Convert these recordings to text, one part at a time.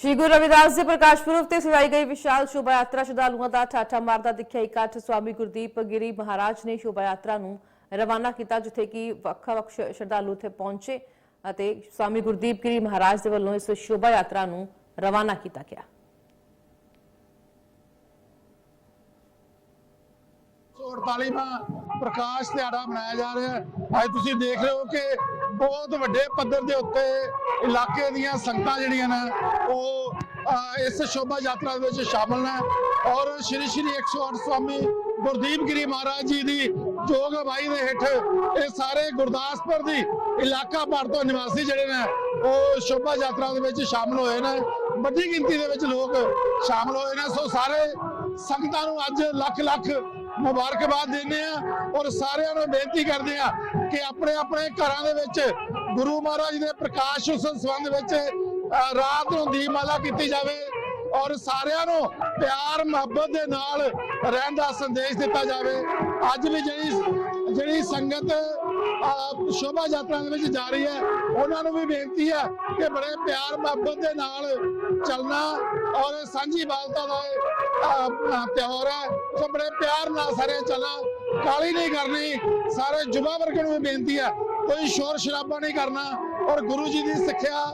ਸ਼੍ਰੀ ਗੁਰੂ ਰਵਿਦਾਸ ਦੇ ਪ੍ਰਕਾਸ਼ ਪੁਰਬ ਤੇ ਸਜਾਈ ਗਈ ਵਿਸ਼ਾਲ ਸ਼ੋਭਾ ਯਾਤਰਾ ਸ਼ਰਧਾਲੂਆਂ ਦਾ ਠਾਠਾ ਮਾਰਦਾ ਦਿਖਿਆ ਇਕੱਠ ਸਵਾਮੀ ਗੁਰਦੀਪ ਗਿਰੀ ਮਹਾਰਾਜ ਨੇ ਸ਼ੋਭਾ ਯਾਤਰਾ ਨੂੰ ਰਵਾਨਾ ਕੀਤਾ, ਜਿੱਥੇ ਕਿ ਵੱਖ-ਵੱਖ ਸ਼ਰਧਾਲੂ ਇੱਥੇ ਪਹੁੰਚੇ ਅਤੇ ਸਵਾਮੀ ਗੁਰਦੀਪ ਗਿਰੀ ਮਹਾਰਾਜ ਦੇ ਵੱਲੋਂ ਇਸ ਸ਼ੋਭਾ ਯਾਤਰਾ ਨੂੰ ਰਵਾਨਾ ਕੀਤਾ ਗਿਆ। ਸੌ 48ਵਾਂ ਪ੍ਰਕਾਸ਼ ਦਿਹਾੜਾ ਮਨਾਇਆ ਜਾ ਰਿਹਾ ਹੈ। ਅੱਜ ਤੁਸੀਂ ਦੇਖ ਰਹੇ ਹੋ ਕਿ ਬਹੁਤ ਵੱਡੇ ਪੱਧਰ ਦੇ ਉੱਤੇ ਇਲਾਕੇ ਦੀਆਂ ਸੰਗਤਾਂ ਜਿਹੜੀਆਂ ਨੇ, ਉਹ ਇਸ ਸ਼ੋਭਾ ਯਾਤਰਾ ਦੇ ਵਿੱਚ ਸ਼ਾਮਲ ਨੇ। ਔਰ ਸ਼੍ਰੀ ਸ਼੍ਰੀ 108 ਸਵਾਮੀ ਗੁਰਦੀਪ ਗਿਰੀ ਮਹਾਰਾਜ ਜੀ ਦੀ ਜੋਗ ਅਗਵਾਈ ਦੇ ਹੇਠ ਇਹ ਸਾਰੇ ਗੁਰਦਾਸਪੁਰ ਦੀ ਇਲਾਕਾ ਭਰ ਤੋਂ ਨਿਵਾਸੀ ਜਿਹੜੇ ਨੇ, ਉਹ ਸ਼ੋਭਾ ਯਾਤਰਾ ਦੇ ਵਿੱਚ ਸ਼ਾਮਲ ਹੋਏ ਨੇ। ਵੱਡੀ ਗਿਣਤੀ ਦੇ ਵਿੱਚ ਲੋਕ ਸ਼ਾਮਲ ਹੋਏ ਨੇ। ਸੋ ਸਾਰੇ ਸੰਗਤਾਂ ਨੂੰ ਅੱਜ ਲੱਖ ਲੱਖ ਮੁਬਾਰਕਬਾਦ ਦਿੰਦੇ ਆ ਔਰ ਸਾਰਿਆਂ ਨੂੰ ਬੇਨਤੀ ਕਰਦੇ ਆ ਕਿ ਆਪਣੇ ਆਪਣੇ ਘਰਾਂ ਦੇ ਵਿੱਚ ਗੁਰੂ ਮਹਾਰਾਜ ਦੇ ਪ੍ਰਕਾਸ਼ ਉਤਸਵ ਸੰਬੰਧ ਵਿੱਚ ਰਾਤ ਨੂੰ ਦੀਪਮਾਲਾ ਕੀਤੀ ਜਾਵੇ ਔਰ ਸਾਰਿਆਂ ਨੂੰ ਪਿਆਰ, ਮੁਹੱਬਤ ਦੇ ਨਾਲ ਰਹਿਣ ਦਾ ਸੰਦੇਸ਼ ਦਿੱਤਾ ਜਾਵੇ। ਅੱਜ ਵੀ ਜਿਹੜੀ ਜਿਹੜੀ ਸੰਗਤ ਸ਼ੋਭਾ ਯਾਤਰਾ ਦੇ ਵਿੱਚ ਜਾ ਰਹੀ ਹੈ। ਉਹਨਾਂ ਨੂੰ ਵੀ ਬੇਨਤੀ ਹੈ ਕਿ ਬੜੇ ਪਿਆਰ ਮੁਹੱਬਤ ਦੇ ਨਾਲ ਚੱਲਣਾ ਔਰ ਸਾਂਝੀ ਬਾਲਤਾ ਦਾ ਤਿਉਹਾਰ ਹੈ। ਸੋ ਬੜੇ ਪਿਆਰ ਨਾਲ ਸਾਰੇ ਚੱਲਣਾ ਕਾਲੀ ਨਹੀਂ ਕਰਨੀ। ਸਾਰੇ ਯੁਵਾ ਵਰਗ ਨੂੰ ਵੀ ਬੇਨਤੀ ਹੈ, ਕੋਈ ਸ਼ੋਰ ਸ਼ਰਾਬਾ ਨਹੀਂ ਕਰਨਾ। ਔਰ ਗੁਰੂ ਜੀ ਦੀ ਸਿੱਖਿਆ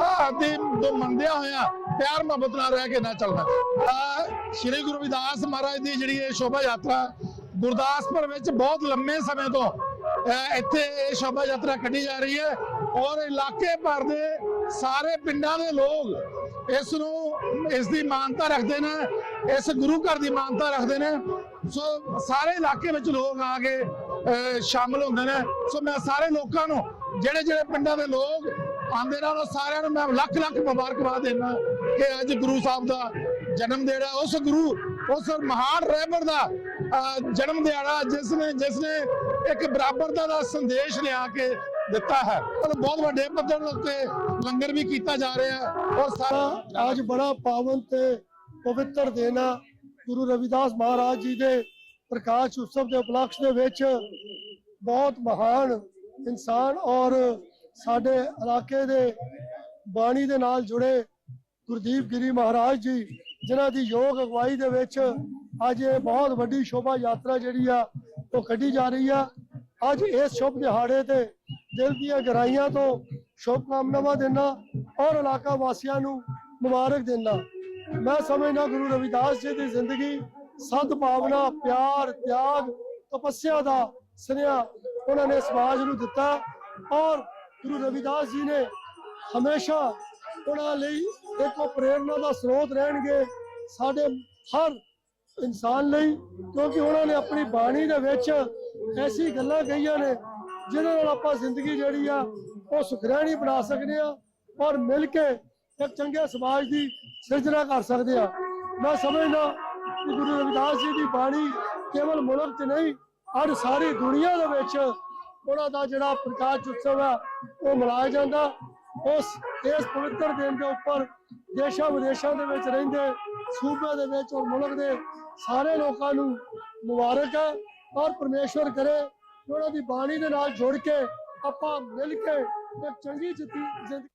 ਆਹ ਦੀ ਤੋਂ ਮੰਨਦਿਆਂ ਹੋਇਆ ਪਿਆਰ ਮੁਹੱਬਤ ਨਾਲ ਰਹਿ ਕੇ ਨਾ ਚੱਲਣਾ। ਸ਼੍ਰੀ ਗੁਰੂ ਰਵਿਦਾਸ ਮਹਾਰਾਜ ਦੀ ਜਿਹੜੀ ਇਹ ਸ਼ੋਭਾ ਯਾਤਰਾ ਗੁਰਦਾਸਪੁਰ ਵਿੱਚ ਬਹੁਤ ਲੰਮੇ ਸਮੇਂ ਤੋਂ ਇੱਥੇ ਇਹ ਸ਼ੋਭਾ ਯਾਤਰਾ ਕੱਢੀ ਜਾ ਰਹੀ ਹੈ ਔਰ ਇਲਾਕੇ ਭਰ ਦੇ ਸਾਰੇ ਪਿੰਡਾਂ ਦੇ ਲੋਕ ਇਸ ਨੂੰ, ਇਸ ਦੀ ਮਾਨਤਾ ਰੱਖਦੇ ਨੇ, ਇਸ ਗੁਰੂ ਘਰ ਦੀ ਮਾਨਤਾ ਰੱਖਦੇ ਨੇ। ਸੋ ਸਾਰੇ ਇਲਾਕੇ ਵਿੱਚ ਲੋਕ ਆ ਕੇ ਅਹ ਸ਼ਾਮਲ ਹੁੰਦੇ ਨੇ। ਸੋ ਮੈਂ ਸਾਰੇ ਲੋਕਾਂ ਨੂੰ, ਜਿਹੜੇ ਜਿਹੜੇ ਪਿੰਡਾਂ ਦੇ ਲੋਕ ਆਂਦੇ ਨੇ, ਉਹਨਾਂ ਸਾਰਿਆਂ ਨੂੰ ਮੈਂ ਲੱਖ ਲੱਖ ਮੁਬਾਰਕਬਾਦ ਦਿੰਦਾ ਕਿ ਅੱਜ ਗੁਰੂ ਸਾਹਿਬ ਦਾ ਜਨਮ ਦਿਹਾੜਾ ਉਸ ਗੁਰੂ ਉਸ ਮਹਾਨ ਰਹਿਬਰ ਦਾ ਜਨਮ ਦਿਹਾੜਾ ਜਿਸ ਨੇ ਜਿਸ ਨੇ ਇੱਕ ਬਰਾਬਰਤਾ ਦਾ ਸੰਦੇਸ਼ ਲਿਆ ਕੇ ਦਿੱਤਾ ਹੈ। ਔਰ ਬਹੁਤ ਵੱਡੇ ਪੱਧਰ ਉੱਤੇ ਲੰਗਰ ਵੀ ਕੀਤਾ ਜਾ ਰਿਹਾ ਔਰ ਸਾਰਾ ਅੱਜ ਬੜਾ ਪਾਵਨ ਤੇ ਪਵਿੱਤਰ ਦਿਨ ਆ। ਗੁਰੂ ਰਵਿਦਾਸ ਮਹਾਰਾਜ ਜੀ ਦੇ ਪ੍ਰਕਾਸ਼ ਉਤਸਵ ਦੇ ਉਪਲਕਸ਼ ਦੇ ਵਿੱਚ ਬਹੁਤ ਮਹਾਨ ਇਨਸਾਨ ਔਰ ਸਾਡੇ ਇਲਾਕੇ ਦੇ ਬਾਣੀ ਦੇ ਨਾਲ ਜੁੜੇ ਗੁਰਦੀਪ ਗਿਰੀ ਮਹਾਰਾਜ ਜੀ ਜਿਨ੍ਹਾਂ ਦੀ ਯੋਗ ਅਗਵਾਈ ਦੇ ਵਿੱਚ ਅੱਜ ਇਹ ਬਹੁਤ ਵੱਡੀ ਸ਼ੋਭਾ ਯਾਤਰਾ ਜਿਹੜੀ ਆ, ਉਹ ਕੱਢੀ ਜਾ ਰਹੀ ਆ। ਅੱਜ ਇਸ ਸ਼ੁਭ ਦਿਹਾੜੇ ਤੇ ਦਿਲ ਦੀਆਂ ਗਹਿਰਾਈਆਂ ਤੋਂ ਸ਼ੁਭ ਕਾਮਨਾਵਾਂ ਦੇਣਾ ਔਰ ਇਲਾਕਾ ਵਾਸੀਆਂ ਨੂੰ ਮੁਬਾਰਕ ਦੇਣਾ ਮੈਂ ਸਮਝਦਾ ਗੁਰੂ ਰਵਿਦਾਸ ਜੀ ਦੀ ਜ਼ਿੰਦਗੀ ਸਦ ਭਾਵਨਾ, ਪਿਆਰ, ਤਿਆਗ, ਤਪੱਸਿਆ ਦਾ ਸੁਨੇਹਾ ਉਹਨਾਂ ਨੇ ਸਮਾਜ ਨੂੰ ਦਿੱਤਾ ਔਰ ਗੁਰੂ ਰਵਿਦਾਸ ਜੀ ਨੇ ਹਮੇਸ਼ਾ ਉਹਨਾਂ ਲਈ ਇੱਕ ਉਹ ਪ੍ਰੇਰਨਾ ਦਾ ਸਰੋਤ ਰਹਿਣਗੇ ਸਾਡੇ ਹਰ ਇਨਸਾਨ ਲਈ, ਕਿਉਂਕਿ ਉਹਨਾਂ ਨੇ ਆਪਣੀ ਬਾਣੀ ਦੇ ਵਿੱਚ ਐਸੀ ਗੱਲਾਂ ਕਹੀਆਂ ਨੇ, ਜਿਹਨਾਂ ਨਾਲ ਆਪਾਂ ਜ਼ਿੰਦਗੀ ਜਿਹੜੀ ਆ, ਉਹ ਸੁਖਰੈਣੀ ਬਣਾ ਸਕਦੇ ਆ ਔਰ ਮਿਲ ਕੇ ਇੱਕ ਚੰਗੇ ਸਮਾਜ ਦੀ ਸਿਰਜਣਾ ਕਰ ਸਕਦੇ ਆ। ਮੈਂ ਸਮਝਦਾ ਕਿ ਗੁਰੂ ਰਵਿਦਾਸ ਜੀ ਦੀ ਬਾਣੀ ਕੇਵਲ ਮੁਲਕ 'ਚ ਨਹੀਂ ਅੱਜ ਸਾਰੀ ਦੁਨੀਆ ਦੇ ਵਿੱਚ ਉਹਨਾਂ ਦਾ ਜਿਹੜਾ ਪ੍ਰਕਾਸ਼ ਉਤਸਵ ਆ, ਉਹ ਮਨਾਇਆ ਜਾਂਦਾ। ਉਸ, ਇਸ ਪਵਿੱਤਰ ਦਿਨ ਦੇ ਉੱਪਰ ਦੇਸ਼ਾਂ ਵਿਦੇਸ਼ਾਂ ਦੇ ਵਿੱਚ ਰਹਿੰਦੇ ਸੂਬੇ ਦੇ ਵਿੱਚ ਔਰ ਮੁਲਕ ਦੇ ਸਾਰੇ ਲੋਕਾਂ ਨੂੰ ਮੁਬਾਰਕ ਹੈ, ਔਰ ਪਰਮੇਸ਼ਵਰ ਕਰੇ ਉਹਨਾਂ ਦੀ ਬਾਣੀ ਦੇ ਨਾਲ ਜੁੜ ਕੇ ਆਪਾਂ ਮਿਲ ਕੇ ਇੱਕ ਚੰਗੀ ਜਿੱਤੀ ਜ਼ਿੰਦਗੀ